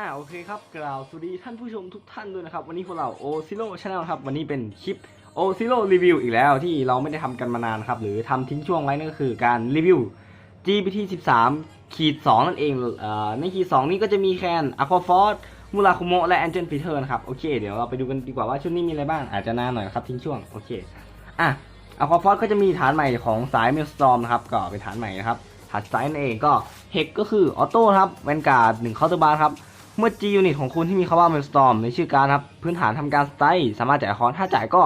อ่าโอเคครับกล่าวสวัสดีท่านผู้ชมทุกท่านด้วยนะครับ วันนี้พวกเราโอซิโร่ชาแนลครับวันนี้เป็นคลิปโอซิโร่รีวิวอีกแล้วที่เราไม่ได้ทำกันมานานครับ หรือทำทิ้งช่วงไว้นั่นก็คือการรีวิว GPT 13ขีด2นั่นเองเอ่อในขีด2นี้ก็จะมีแคนอะควาฟอร์มูราคุโมและแอนเจนปีเทอร์นะครับ โอเค เดี๋ยวเราไปดูกันดีกว่าว่าชุดนี้มีอะไรบ้างอาจจะนานหน่อยครับทิ้งช่วงโอเคอะอะควาฟอร์ก็จะมีฐานใหม่ของสายเมลสตอมนะครับก็เป็นฐานใหม่นะครับฐานซ้ายนั่นเองก็เฮกก็คือออโต้ครับแวนการ์ดหนึ่งเคาน์เตอร์บาร์ครับ เมื่อ G unit ของคุณที่มีคำว่า Maelstrom ในชื่อการครับ พื้นฐานทำการสไตล์สามารถจ่ายคอนถ้าจ่ายก็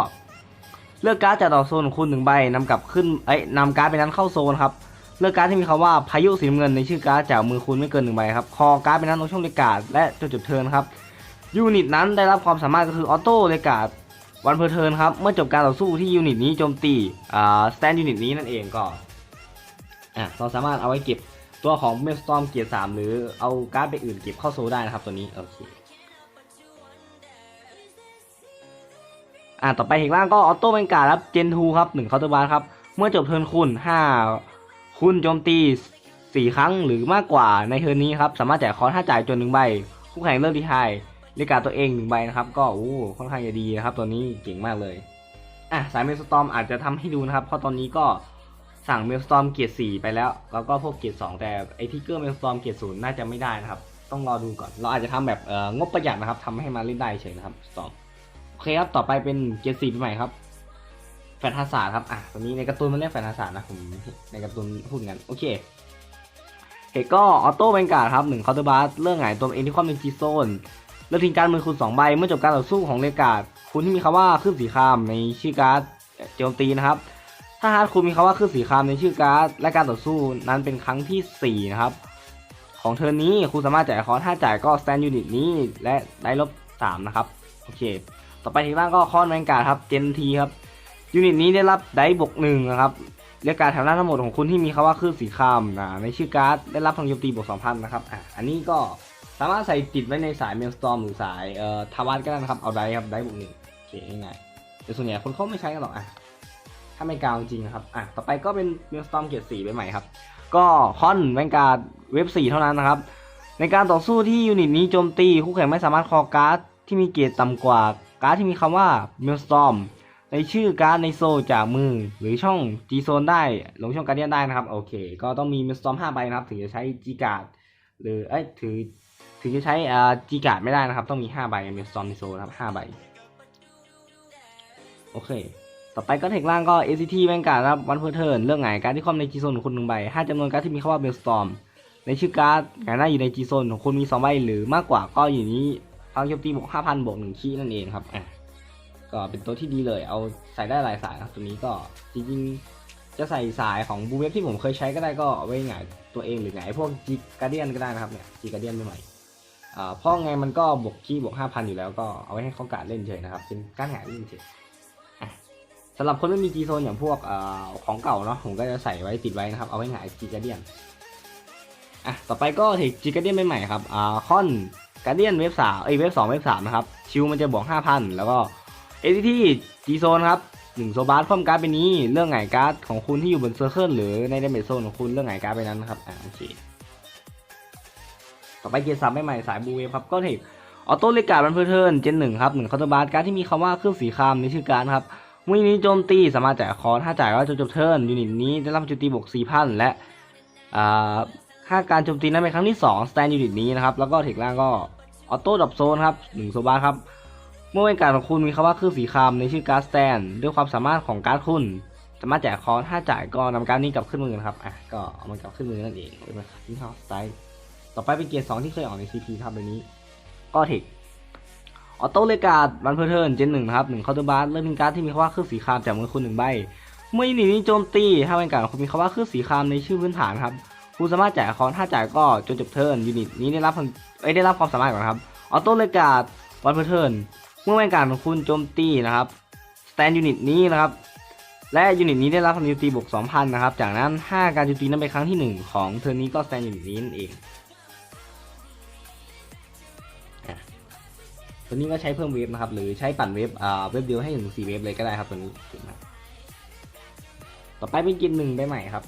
เลือกการ์ดจากต่อโซนของคุณหนึ่งใบนำกลับขึ้นเอ้ยนำการ์ดไปนั้นเข้าโซนครับ เลือกการ์ดที่มีคำว่าพายุสีน้ำเงินในชื่อการ์ดจากมือคุณไม่เกินหนึ่งใบครับ คอการ์ดไปนั้นลงช่องเลกาดและจดจุดเทินครับ ยูนิตนั้นได้รับความสามารถก็คือออโต้เลกาดวันเพอร์เทินครับ เมื่อจบการต่อสู้ที่ยูนิตนี้โจมตีอ่าสแตนยูนิตนี้นั่นเองก็อะเราสามารถเอาไว้เก็บ ตัวของเมสตอมเกียร์สามหรือเอาการ์ดไปอื่นเก็บเข้าโซลได้นะครับตัวนี้ โอเค อ่าต่อไปเหกล่างก็ออโต้แวนการ์ดครับเจนทูครับหนึ่งเคาน์เตอร์บาร์ครับ เมื่อจบเทิร์นคุณห้าคุณโจมตีสี่ครั้งหรือมากกว่าในเทิร์นนี้ครับ สามารถจ่ายคอร์สห้าจ่ายจนหนึ่งใบคู่แข่งเลือกดีไฮเรียกาตัวเองหนึ่งใบนะครับ ก็โอ้ค่อนข้างจะดีนะครับ ตัวนี้เก่งมากเลยอะสายเมสตอมอาจจะทำให้ดูนะครับ เพราะตอนนี้ก็ สั่งเมลสตอมเกียร์สี่ไปแล้ว แล้วก็พวกเกียร์สองแต่ไอทิกเกอร์เมลสตอมเกียร์ศูนย์น่าจะไม่ได้นะครับ ต้องรอดูก่อน เราอาจจะทำแบบเอ่องบประหยัดนะครับทำให้มาเล่นได้เฉยนะครับสตอมโอเคครับ ต่อไปเป็นเกียร์สี่ใหม่ครับแฟนตาศาสตร์ครับอะตัวนี้ในการ์ตูนมันเรียกแฟนตาศาสตร์นะผมในการ์ตูนพูดงั้นโอเคเฮก็ออโต้แวนการ์ดครับหนึ่งคาน์เตอร์บาร์เรื่องไงตัวเองที่ความเป็นจีโซนเลือกทิ้งการมือคุณสองใบเมื่อจบการต่อสู้ของเลกาดคุณที่มีคำว่าขึ้นสีครามในชื่อการ์ดโจมตีนะครับ ถ้าฮาร์ดคุณมีคำว่าขึ้นสีครามในชื่อการ์ดและการต่อสู้นั้นเป็นครั้งที่สี่นะครับ ของเทิร์นี้คุณสามารถจ่ายคอร์สถ้าจ่ายก็สแตนยูนิตนี้และได้ลบสามนะครับ โอเค ต่อไปทีล่างก็คอนแวนการ์ดครับเจนทีครับยูนิตนี้ได้รับได้บวกหนึ่งนะครับเรียกการแถวหน้าทั้งหมดของคุณที่มีคำว่าคลื่นสีครามนะในชื่อการ์ดได้รับพลังโจมตีบวกสองพันนะครับอะอันนี้ก็สามารถใส่ติดไว้ในสายเมลสตอมหรือสายเอ่อทาวาสก็ได้นะครับเอาได้ครับได้บวกหนึ่งโอเคง่ายๆแต่ส่วนใหญ่คนเขาไม่ใช้กันหรอกอะ ถ้าไม่กาวจริงนะครับอะต่อไปก็เป็นเมลสตอมเกียร์สี่ไปใหม่ครับ ก็คอนแวนการ์ดเว็บสี่เท่านั้นนะครับ ในการต่อสู้ที่ยูนิตนี้โจมตีคู่แข่งไม่สามารถคอการ์ดที่มีเกียรติต่ำกว่าการ์ดที่มีคำว่า m มลสตอมในชื่อการ์ดในโซจากมือหรือช่อง G โซนได้ลงช่องการเดียนได้นะครับ โอเค ก็ต้องมี m มลสตอม5ใบนะครับ ถึงจะใช้ G การ์ดหรือเอ้ยถือถึงจะใช้อ่า G การ์ดไม่ได้นะครับ ต้องมี5ใบ m มลสตอมในโซนะครับ5ใบโอเค ต่อไปก็เทคล่างก็ ACT แวนการ์ดนะครับวันเพอร์เทิร์นเรื่องไงการที่คอมใน G โซนของคุณหนึ่งใบห้าจำนวนการดที่มีคำว่า m มลสตอมในชื่อการ์ดงานหน้าอยู่ใน G โซนของคุณมี2ใบหรือมากกว่าก็อยู่นี้พลังโจมตีบวก5,000บวก1คีย์นั่นเองครับอะก็เป็นตัวที่ดีเลยเอาใส่ได้หลายสายครับตัวนี้ก็จริงๆจะใส่สายของบูเวฟที่ผมเคยใช้ก็ได้ก็ไว้หงายตัวเองหรือหงายพวก G Guardian ก็ได้นะครับเนี่ย G Guardian ใหม่ๆอ่าเพราะไงมันก็บวกคีย์บวก5,000อยู่แล้วก็เอาไว้ให้เขาการดเล่นเฉยนะครับเป็นการหงายเล่นเฉย สำหรับคนไม่มี G โซนอย่างพวกอของเก่าเนาะผมก็จะใส่ไว้ติดไว้นะครับ เอาไว้หงาย G Guardian อะต่อไปก็เทคจิการเดียนใหม่ๆครับอ่าคอนการเดียนเว็บสามเอ้ยเว็บสองเว็บสามนะครับชิวมันจะบวกห้าพันแล้วก็เอทีทีจีโซนครับหนึ่งโซบาร์คว่ำการ์ดไปนี้ เรื่องไงการ์ดของคุณที่อยู่บนเซอร์เคิลหรือในเดเมจโซนของคุณเรื่องไงการ์ดไปนั้นนะครับอ่าโอเคต่อไปเกียร์สามใหม่ๆสายบูเวฟครับก็เทคออโต้เลกาบันเพอร์เทิร์นเจนหนึ่งครับหนึ่งคาร์บาร์การ์ดที่มีคำว่าเครื่องสีครามในชื่อการ์ดครับ มื่อนี้โจมตีสามารถจ่ายคอถ้าจ่ายก็จะจบเทิร์นยูนิตนี้ได้รับโจมตีบวกสี่พันและอ่าค่าการโจมตีนั้นเป็นครั้งที่2 stand unit นี้นะครับแล้วก็เทคล่างก็ออโต้ดับโซนครับ1โซบาครับเมื่อเป็นการของคุณมีคำว่าคือสีครามในชื่อการ์ดสแตนด้วยความสามารถของการ์ดคุณ สามารถแจกคอถ้าจ่ายก็นำการดนี้กลับขึ้นมือนะครับอะก็เอามันกลับขึ้นมือนั่นเองเป็นแบบที่เขาสไตล์ต่อไปเป็นเกียร์สองที่เคยออกใน CP ครับใบนี้ ก็เทค ออโต้เลกาดวันเพอร์เทิร์นเจนหนึ่งนะครับหนึ่งเคาน์เตอร์บาร์เริ่มเป็นการ์ดที่มีคำว่าเครื่องสีครามจากมือคุณหนึ่งใบเมื่อยูนิตนี้โจมตีถ้าเป็นการคุณมีคำว่าเครื่องสีครามในชื่อพื้นฐานครับคุณสามารถจ่ายคอนถ้าจ่ายก็จนจบเทิร์นยูนิตนี้ได้รับเอ้ยได้รับความสามารถก่อนครับออโต้เลกาดวันเพอร์เทิร์นเมื่อเป็นการของคุณโจมตีนะครับสแตนยูนิตนี้นะครับและยูนิตนี้ได้รับพลังโจมตีบวก2,000นะครับจากนั้น 5 การโจมตีนั้นเป็นครั้งที่ 1 ของเทิร์นนี้ก็สแตนยูนิตนี้นั่นเอง ตัวนี้ก็ใช้เพิ่มเวฟนะครับ หรือใช้ปั่นเวฟอ่าเวฟเดียวให้ถึง4เวฟเลยก็ได้ครับตัวนี้เก่งมากต่อไปเป็นกินหนึ่งใบใหม่ครับ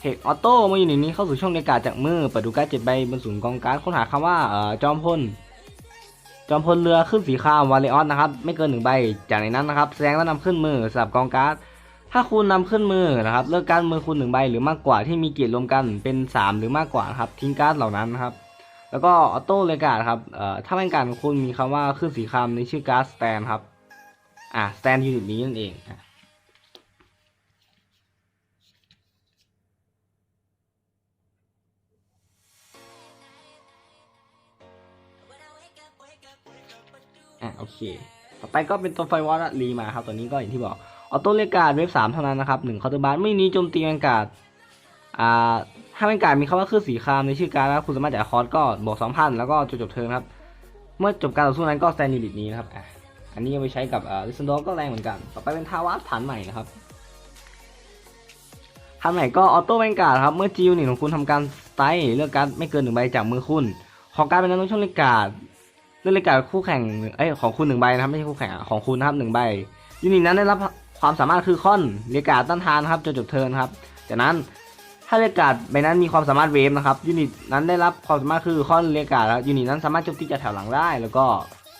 เทคออโต้มื่อยู่ในนี้เข้าสู่ช่องเรียกาจากมือเปิดดูการ์ดเจ็ดใบบนศูนย์กองการ์ดค้นหาคำว่าเอ่อจอมพลจอมพลเรือขึ้นสีครามวาเลออนนะครับ ไม่เกินหนึ่งใบจากในนั้นนะครับ แสดงแล้วนำขึ้นมือสำหรับกองการ์ดถ้าคุณนำขึ้นมือนะครับ เลือกการมือคุณหนึ่งใบหรือมากกว่าที่มีเกียรติรวมกันเป็นสามหรือมากกว่าครับทิ้งการ์ดเหล่านั้นนะครับ แล้วก็ออโต้เลกาดครับเอ่อถ้าเป็นการคุณมีคำว่าขึ้นสีคราในชื่อการ์ดสแตนครับ อ่าสแตนยูนิตนี้นั่นเองอะอะโอเค ต่อไปก็เป็นตัวไฟวอลรีมาครับ ตัวนี้ก็อย่างที่บอก ออโต้เลกาดเว็บสามเท่านั้นนะครับหนึ่งคาร์ตบาร์ไม่นี้โจมตีแมงการ อ่าถ้าแมงการมีคำว่าคือสีครามในชื่อการนะคุณสามารถจ่ายคอร์สก็บวกสองพันแล้วก็จบจบเทิร์นครับ เมื่อจบการต่อสู้นั้นก็แตนยูนิตนี้นะครับอันนี้เอาไปใช้กับลิซันโดก็แรงเหมือนกัน ต่อไปเป็นทาวาสฐานใหม่นะครับฐานใหม่ก็ออโต้แมงการ์ดครับ เมื่อจิวนิตของคุณทำการสไตล์เลือกการไม่เกินหนึ่งใบจากมือคุณ ของการเป็นนักช่องเลกาดเลือกเลกาดคู่แข่งเอ้ยของคุณหนึ่งใบนะครับไม่ใช่คู่แข่งของคุณนะครับหนึ่งใบยูนิตนั้นได้รับความสามารถคือค่อนเลกาดต้านทานครับจนจบเทิร์นครับ จากนั้น ถ้าเลกาดใบนั้นมีความสามารถเวฟนะครับยูนิตนั้นได้รับความสามารถคือค่อนเลกาดแล้วยูนิตนั้นสามารถโจมตีจากแถวหลังได้ แล้วก็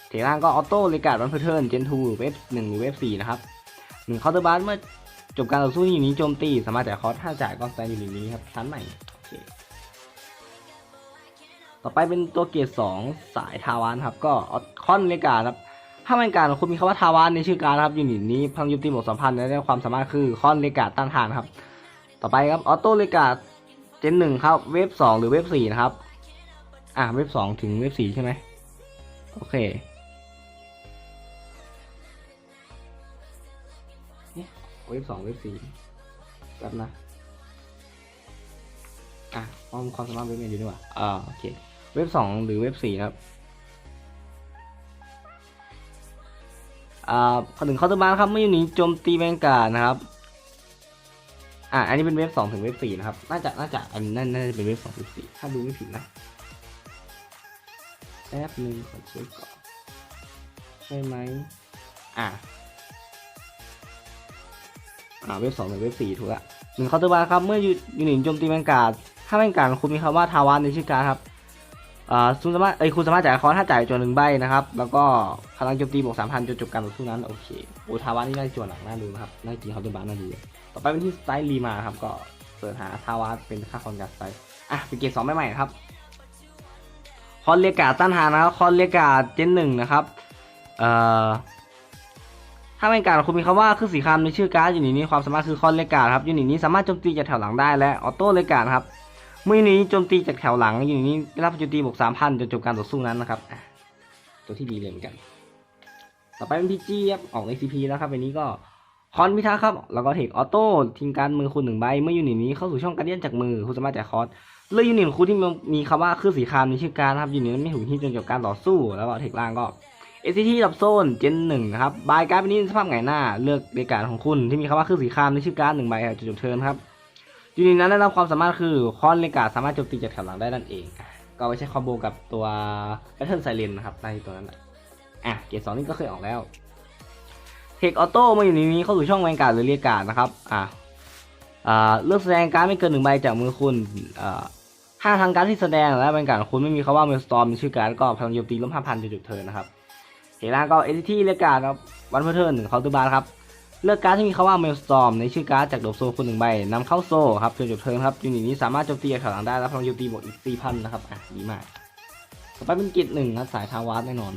เทล่างก็ออโต้เลกาดวันเพอร์เทิร์นเจนทูเวฟหนึ่งหรือเวฟสี่นะครับหนึ่งเคาน์เตอร์บาร์เมื่อจบการต่อสู้ยูนิตนี้โจมตีสามารถจ่ายคอร์สห้าจ่ายก็สแตนยูนิตนี้ครับชั้นใหม่โอเคต่อไปเป็นตัวเกียร์สองสายทาวานครับก็คอนเลกาครับถ้าเป็นการคุณมีคำว่าทาวานในชื่อการครับยูนิตนี้พลังโจมตีบวกสัมพันธ์และได้ความสามารถคือคอนเลกาต้านทานครับ ต่อไปครับออโต้เลกาเจนหนึ่งครับ เวฟสองหรือเวฟสี่นะครับ อ่าเวฟสองถึงเวฟสี่ใช่ไหมโอเคเนี่ยเวฟสองเวฟสี่แบบนะอะความความสามารถเว็บเมนอยู่ดีกว่าอ่าโอเค เว็บสองหรือเว็บสี่ครับ อ่าถึงเคาน์เตอร์บาร์ครับเมื่อยูนิตโจมตีแมงการนะครับ อ่าอันนี้เป็นเว็บสองถึงเว็บสี่นะครับ น่าจะน่าจะอันนั้นน่าจะเป็นเว็บสองเว็บสี่ถ้าดูไม่ผิดนะแป๊บนึงขอเช็คก่อนใช่ไหมอ่าอ่าเว็บสองถึงเว็บสี่ถูกละหนึ่งเคาน์เตอร์บาร์ครับ เมื่อยูยูนิตโจมตีแมงกาดถ้าแมงกาดคุณมีคำว่าทาวานในชื่อการครับ อ่าคุณสามารถเอ้คุณสามารถจ่ายคอร์สถ้าจ่ายจวนหนึ่งใบนะครับ แล้วก็พลังโจมตีบวกสามพันจนจบการต่อสู้นั้นโอเคโอทาวานนี่ได้จวนหลังน่าดูนะครับน่ากินเคาน์เตอร์บาร์น่าดูต่อไปเป็นที่สไตล์รีมาครับก็เสิร์ชหาทาวาเป็นค่าคอนการ์ดสไตล์อะเป็นเกรดสองใหม่ๆครับคอนเรียการ์ต้านทานนะครับคอนเรียการ์ดเจนหนึ่งนะครับเอ่อถ้าเป็นการคุณมีคำว่าคือสีคำในชื่อการ์ดยูนิตนี้ความสามารถคือคอนเลกาครับยูนิตนี้สามารถโจมตีจากแถวหลังได้และออโต้เลกาครับ มื่อนี้โจมตีจากแถวหลังอยูนิตนี้รับโจมตีบวกสามพันจนจบการต่อสู้นั้นนะครับตัวที่ดีเลยเหมือนกัน ต่อไปเป็นพีจีครับออก ACP แล้วครับอันนี้ก็คอนพิทักษ์ครับ แล้วก็เทคออโต้ทิ้งการมือคุณหนึ่งใบ เมื่อยูนิตนี้เข้าสู่ช่องการเดียนจากมือคุณสามารถจ่ายคอร์สเลือกยูนิตของคุณที่มีคำว่าคือสีคามในชื่อการครับยูนิตนั้นไม่ถูกที่จนจบการต่อสู้ แล้วก็เทคล่างก็ ACT ดับโซนเจนหนึ่งนะครับบายการ์ดเป็นนี้สภาพไงหน้า เลือกเดการของคุณที่มีคำว่าคือสีคามในชื่อการหนึ่งใบจุดจบเทิร์นครับ ยูนิตนั้นได้รับความสามารถคือคอนเลกาสามารถโจมตีจากแถวหลังได้นั่นเอง ก็ไปใช้คอมโบกับตัวแพทเทิร์นไซเลนนะครับในตัวนั้นอะอะเกรดสองนี่ก็เคยออกแล้วเทคออโต้มาอยู่ในนี้เข้าสู่ช่องแวนการ์ดหรือเรียการ์ดนะครับอะอ่าเลือกแสดงการ์ดไม่เกินหนึ่งใบจากมือคุณอ่าถ้าทางการดที่แสดงและแวนการ์ดคุณไม่มีคำว่าเมลสตอร์มในชื่อการ์ดก็พลังโจมตีลบห้าพันจุดจบเทิร์นนะครับเฮล่างก็เอทีเลือการครับวันเพื่อเทิร์นหนึ่งเคาน์เตอร์บาร์ครับ เลือกการดที่มีคำว่าเมลสตอมในชื่อการ์ดจากโดบโซคุณหนึ่งใบนำเข้าโซ่ครับจนจบเทิร์นครับยูนิตนี้สามารถโจมตีจากแถวหลังได้แล้วพลังโจมตีบวกอีกสี่พันนะครับอะดีมากต่อไปเป็นกิจหนึ่งครับสายทาวาสแน่นอน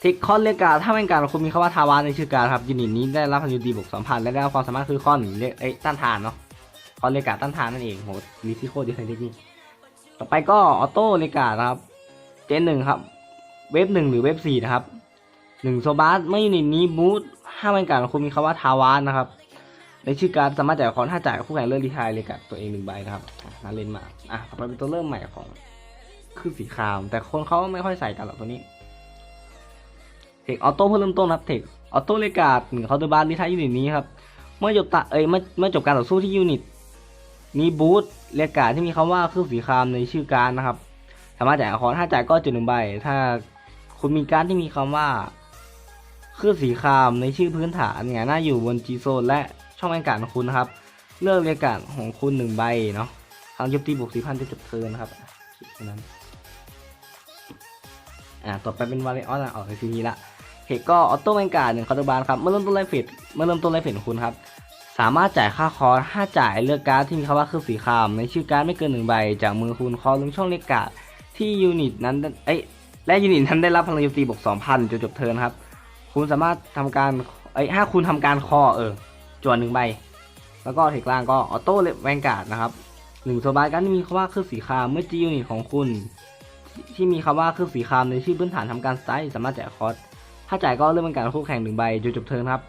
เทคคอนเลือกการดถ้าเป็นการคุณมีคำว่าทาวาสในชื่อการดครับยูนิตนี้ได้รับพลังโจมตีบวกสองพันและได้รับความสามารถคือคอนเรียกเอ้ยต้านทานเนาะคอนเลือกการดต้านทานนั่นเองโหลิซิโคดีไซน์เทคนิคต่อไปก็ออโต้เลือกการดครับ เจนหนึ่งครับ เว็บหนึ่งหรือเว็บสี่นะครับ หนึ่งโซบาสเมื่อยูนิตนี้บูทห้าบรรยากาศคุณมีคำว่าทาวานนะครับ ในชื่อการสามารถจ่ายคอนถ้าจ่ายคู่แข่งเลือกรีทายเลยกับตัวเองหนึ่งใบนะครับน่าเล่นมากอะต่อไปเป็นตัวเริ่มใหม่ของคือสีครามแต่คนเขาไม่ค่อยใส่กันหรอกตัวนี้เทคออโต้เพื่อเริ่มต้นครับเทคออโต้เลกาดหนึ่งเคาน์เตอร์บาร์รีไทายยูนิตนี้ครับเมื่อจบตะเอ้ยเมื่อเมื่อจบการต่อสู้ที่ยูนิตนี้บูทเลกาดที่มีคำว่าคือสีครามในชื่อการนะครับ สามารถจ่ายคอนถ้าจ่ายก็จุดหนึ่งใบ ถ้าคุณมีการที่มีคำว่า คือสีครามในชื่อพื้นฐานเนี่ยน่าอยู่บน G Zone และช่องแวนการ์ดของคุณนะครับ เลือกเรียกการดของคุณหนึ่งใบเนาะทางโจมตีบวกสี่พันจะจบเทินนะครับอะคลิกตรงนั้นอ่าต่อไปเป็นวาเลออนออกในซีนี้ละเหตุก็ออโต้แวนการ์ดหนึ่งคาร์บานครับเมื่อเริ่มต้นไลฟ์เฟสเมื่อเริ่มต้นไลฟ์เฟสของคุณครับสามารถจ่ายค่าคอร์สถ้าจ่ายเลือกการ์ดที่มีคำว่าคือสีครามในชื่อการ์ดไม่เกินหนึ่งใบ จากมือคุณคอลงช่องเรียกการ์ดที่ยูนิตนั้น เอ้ยและยูนิตนั้นได้รับพลังโจมตีบวกสองพันจนจบเทิร์นครับ คุณสามารถทำการเอ้ถ้าคุณทำการคอเออจวนหนึ่งใบ แล้วก็เทคล่างก็ออโต้เลแวนการ์ดนะครับหนึ่งโซบายการที่มีคำว่าเครื่องสีครามเมื่อจียูนิตของคุณ ที่มีคำว่าเครื่องสีครามในชื่อพื้นฐานทำการสไตล์สามารถจ่ายคอร์สถ้าจ่ายก็เริ่มเป็นการคู่แข่งหนึ่งใบจนจบเทิร์นครับ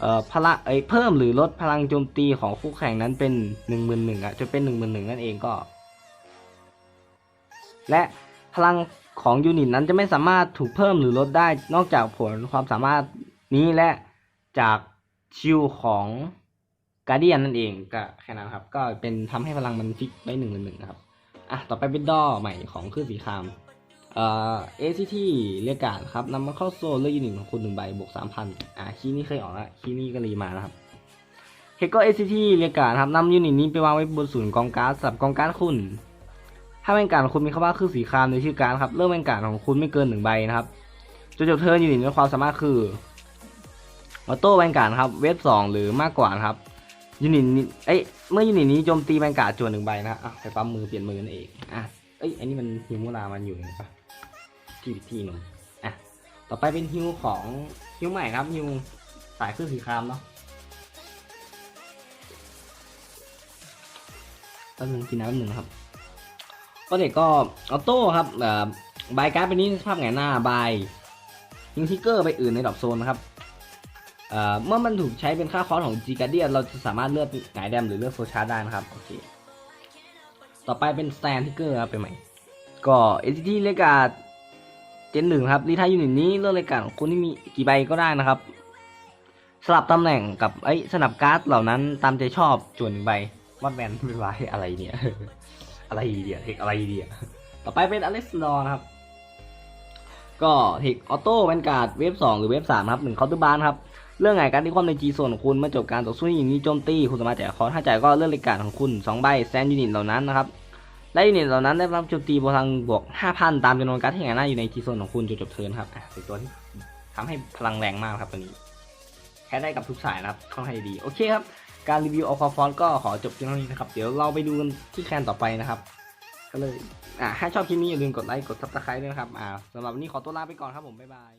เอ่อพลังเอ้ยเพิ่มหรือลดพลังโจมตีของคู่แข่งนั้นเป็นหนึ่งหมื่นหนึ่งอะจนเป็นหนึ่งหมื่นหนึ่งนั่นเองก็ และพลัง ของยูนิตนั้นจะไม่สามารถถูกเพิ่มหรือลดได้นอกจากผลความสามารถนี้และจากชิลของการเดียนนั่นเองก็แค่นั้นครับ ก็เป็นทำให้พลังมันฟิกไว้หนึ่งหนหนึ่งนะครับอะต่อไปเป็นดอใหม่ของคลื่นสีครามเอ่อ ACT เรียกการครับนำมาเข้าโซนเลือกยูนิตของคุณหนึ่งใบบวกสามพันอะคีนี้เคยออกแล้วคีนี้ก็รีมานะครับเฮก็ ACT เรียกการครับนำยูนิตนี้ไปวางไว้บนศูนย์กองการ์ดสำหรับกองการ์ดคุณ ถ้าเป็นการของคุณมีคำว่าคลื่นสีครามในชื่อการครับเริ่มเป็นการของคุณไม่เกินหนึ่งใบนะครับจนจบเทิร์นยูนิตมีความสามารถคือออโต้แวนการ์ดครับเวฟสองหรือมากกว่านะครับยูนิตนี้เอ้ยเมื่อยูนิตนี้โจมตีแวนการ์ดจวนหนึ่งใบนะอะไปปั๊มมือเปลี่ยนมือนั่นเองอะเอ้ยอันนี้มันฮิวมูรามันอยู่นี่ปะที่ที่หนึ่งอะต่อไปเป็นฮิวของฮิวใหม่ครับฮิวสายเครื่องสีครามเนาะแป๊บนึงกินน้ำแป๊บนึงครับ ก็เด็กก็ออโต้ครับเอ่อบายการ์ดเป็นนี้สภาพไงหน้าบายยิงทิกเกอร์ไปอื่นในดรอปโซนนะครับเอ่อเมื่อมันถูกใช้เป็นค่าคอสของ G Guardian เราจะสามารถเลือกหงายแดมหรือเลือกโซชาร์ได้นะครับโอเคต่อไปเป็น Stand Ticker ครับไปใหม่ ก็ NCT เลกาเจนหนึ่งครับรีทายยูนิตนี้เลือกเลกาของคุณที่มีกี่ใบก็ได้นะครับสลับตำแหน่งกับไอ้สนับการ์ดเหล่านั้นตามใจชอบจวนหนึ่งใบวัดแมนเป็นไรอะไรเนี่ย อะไรเดียเทคอะไรเดียต่อไปเป็นอเล็กซ์ลอนะครับ ก็เทคออโต้แวนการ์ดเวฟสองหรือเวฟสามครับหนึ่งเคาน์เตอร์บานครับ เรื่องไงการที่ความในจีโซนของคุณเมื่อจบการต่อสู้อย่างนี้โจมตี คุณสามารถจ่ายคอร์สถ้าจ่ายก็เลื่อกรายการของคุณ2ใบแซนยูนิตเหล่านั้นนะครับและยูนิตเหล่านั้นได้รับโจมตีพลังบวก5,000ตามจำนวนการดที่แหงหน้าอยู่ในจีโซนของคุณจนจบเทิร์นครับอะเป็นตัวที่ทำให้พลังแรงมากครับตัวนี้แค่ได้กับทุกสายนะครับค่อนข้างดีโอเคครับ การรีวิวออคอฟอนก็ขอจบเพียงเท่านี้นะครับ เดี๋ยวเราไปดูกันที่แคนต่อไปนะครับ ก็เลยอ่าถ้าชอบคลิปนี้อย่าลืมกดไลค์ กดซับสไครต์ด้วยนะครับอ่าสำหรับวันนี้ขอตัวลาไปก่อนครับผม บ๊ายบาย